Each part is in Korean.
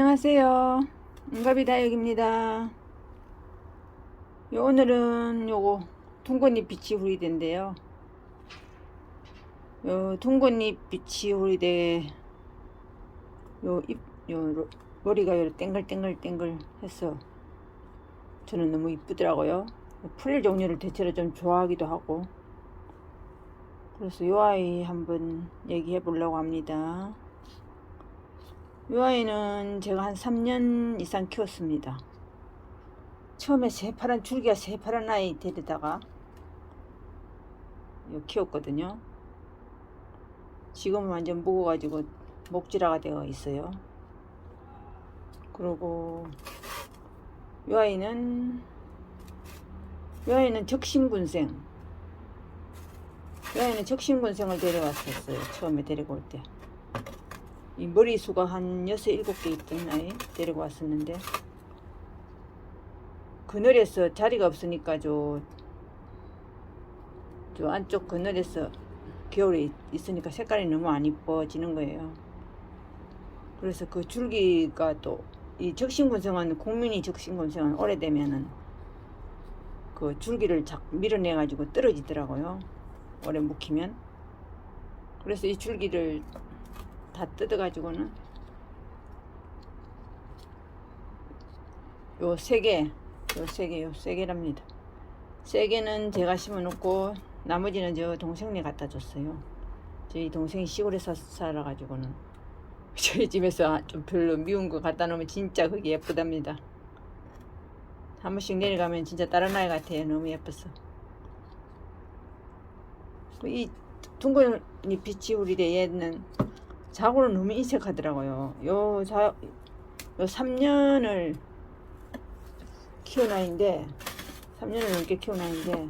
안녕하세요. 응갑이 다육입니다. 요 오늘은 요거 둥근잎 비치 후리대인데요. 요 둥근잎 비치 후리대 요 잎, 요 로- 머리가 요 땡글땡글땡글 해서 저는 너무 이쁘더라고요. 풀 종류를 대체로 좀 좋아하기도 하고 그래서 요 아이 한번 얘기해 보려고 합니다. 이 아이는 제가 한 3년 이상 키웠습니다. 처음에 새파란 줄기가 새파란 아이 데리다가 요 키웠거든요. 지금은 완전 묵어가지고 목질화가 되어 있어요. 그리고 이 아이는 이 아이는 적신군생 이 아이는 적신군생을 데려왔었어요. 처음에 데리고 올 때. 이 머리수가 한 여섯 일곱 개 있던 아이 데리고 왔었는데 그늘에서 자리가 없으니까 저, 저 안쪽 그늘에서 겨울에 있- 있으니까 색깔이 너무 안 이뻐지는 거예요. 그래서 그 줄기가 또 이 적신군생은 국민이 적신군생은 오래되면은 그 줄기를 자꾸 밀어내 가지고 떨어지더라고요. 오래 묵히면. 그래서 이 줄기를 다 뜯어가지고는 요 세 개, 요 세 개, 요 세 개랍니다. 세 개는 제가 심어놓고 나머지는 저 동생네 갖다 줬어요. 저희 동생이 시골에 사, 살아가지고는 저희 집에서 좀 별로 미운 거 갖다 놓으면 진짜 그게 예쁘답니다. 한 번씩 내려가면 진짜 다른 아이 같아요. 너무 예뻐서. 이 둥근이 빛이 우리대 얘는 자고는 너무 인색하더라고요. 요, 자, 요 3년을 키운 아이인데, 3년을 넘게 키운 아이인데,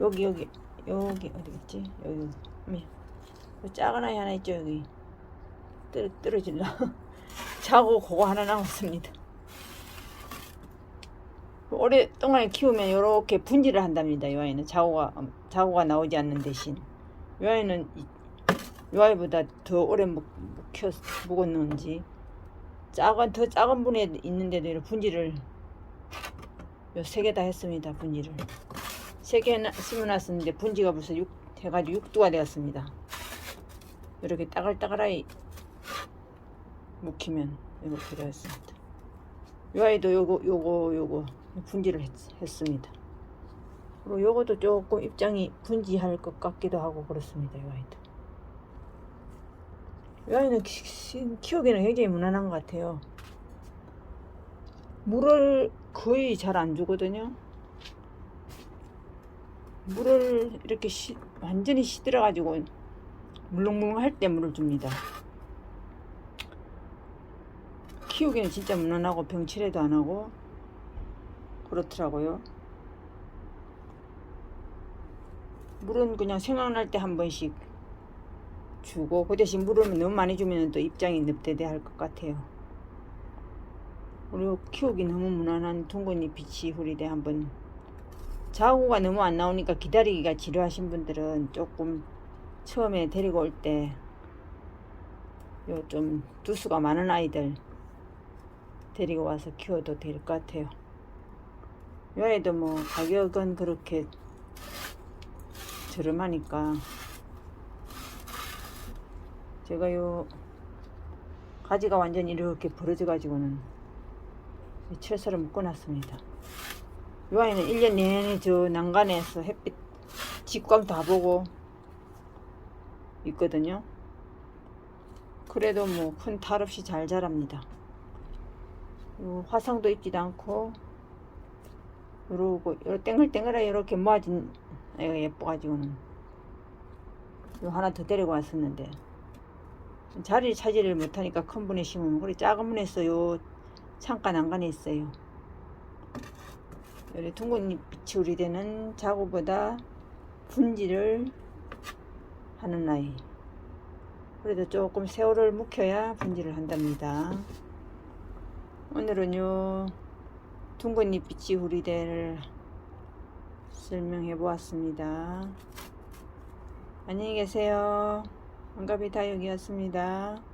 여기, 여기, 여기, 어디겠지? 여기, 여기. 요 작은 아이 하나 있죠, 여기. 떨어, 떨어질라. 자고 그거 하나 남았습니다. 오랫동안 키우면 이렇게 분질을 한답니다, 이 아이는. 자고가, 자고가 나오지 않는 대신. 이 아이는 이- 이 아이보다 더 오래 묵, 묵혀, 묵었는지. 작은 더 작은 분에 있는데도 이렇게 분지를 요 세 개 다 했습니다 분지를. 세 개 심어놨었는데 분지가 벌써 육 해가지고 육두가 되었습니다. 이렇게 따글따글하게 묵히면 이렇게 되었습니다. 이 아이도 요거 요거 요거 분지를 했, 했습니다. 그리고 요것도 조금 입장이 분지할 것 같기도 하고 그렇습니다 이 아이도 이 아이는 키우기는 굉장히 무난한 것 같아요. 물을 거의 잘 안 주거든요. 물을 이렇게 시, 완전히 시들어 가지고 물렁물렁 할 때 물을 줍니다. 키우기는 진짜 무난하고 병치레도 안 하고 그렇더라고요. 물은 그냥 생각날 때 한 번씩 주고 그 대신 물을 너무 많이 주면 또 입장이 늪대대 할 것 같아요. 그리고 키우기 너무 무난한 둥근이 빛이 후리대 한번 자구가 너무 안 나오니까 기다리기가 지루하신 분들은 조금 처음에 데리고 올 때 요 좀 두수가 많은 아이들 데리고 와서 키워도 될 것 같아요. 요 아이도 뭐 가격은 그렇게 저렴하니까 제가 요 가지가 완전히 이렇게 벌어져 가지고는 채소를 묶어놨습니다. 요 아이는 1년 내내 저 난간에서 햇빛 직광 다 보고 있거든요. 그래도 뭐 큰 탈 없이 잘 자랍니다. 요 화상도 입지도 않고 요러고 요 땡글땡글하게 이렇게 모아진 애가 예뻐가지고는 요 하나 더 데리고 왔었는데 자리를 차지를 못하니까 큰 분에 심으면 그래 작은 분에서 요 창가 난간에 있어요. 여기 둥근잎 빛이 우리되는 자구보다 분지를 하는 아이. 그래도 조금 세월을 묵혀야 분지를 한답니다. 오늘은 요 둥근잎 빛이 우리대를 설명해 보았습니다. 안녕히 계세요. 반갑이 다육이었습니다.